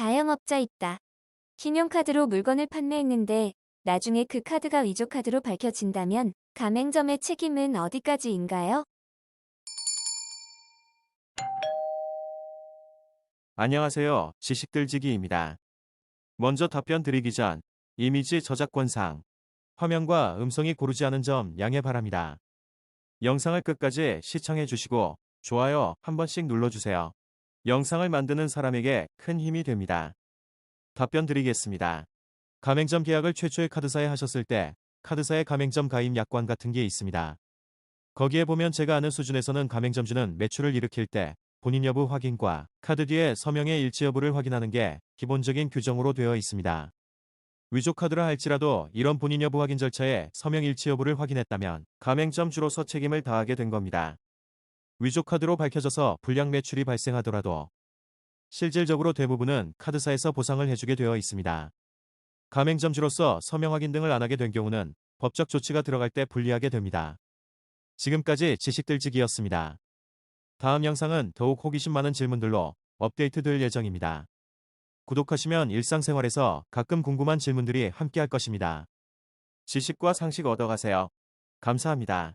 자영업자 있다. 신용카드로 물건을 판매했는데 나중에 그 카드가 위조 카드로 밝혀진다면 가맹점의 책임은 어디까지인가요? 안녕하세요. 지식들지기입니다. 먼저 답변 드리기 전 이미지 저작권상 화면과 음성이 고르지 않은 점 양해 바랍니다. 영상을 끝까지 시청해 주시고 좋아요 한 번씩 눌러주세요. 영상을 만드는 사람에게 큰 힘이 됩니다. 답변 드리겠습니다. 가맹점 계약을 최초의 카드사에 하셨을 때 카드사의 가맹점 가입 약관 같은 게 있습니다. 거기에 보면 제가 아는 수준에서는 가맹점주는 매출을 일으킬 때 본인 여부 확인과 카드 뒤에 서명의 일치 여부를 확인하는 게 기본적인 규정으로 되어 있습니다. 위조 카드라 할지라도 이런 본인 여부 확인 절차에 서명 일치 여부를 확인했다면 가맹점 주로서 책임을 다하게 된 겁니다. 위조 카드로 밝혀져서 불량 매출이 발생하더라도 실질적으로 대부분은 카드사에서 보상을 해주게 되어 있습니다. 가맹점주로서 서명 확인 등을 안 하게 된 경우는 법적 조치가 들어갈 때 불리하게 됩니다. 지금까지 지식들지기였습니다. 다음 영상은 더욱 호기심 많은 질문들로 업데이트 될 예정입니다. 구독하시면 일상생활에서 가끔 궁금한 질문들이 함께할 것입니다. 지식과 상식 얻어가세요. 감사합니다.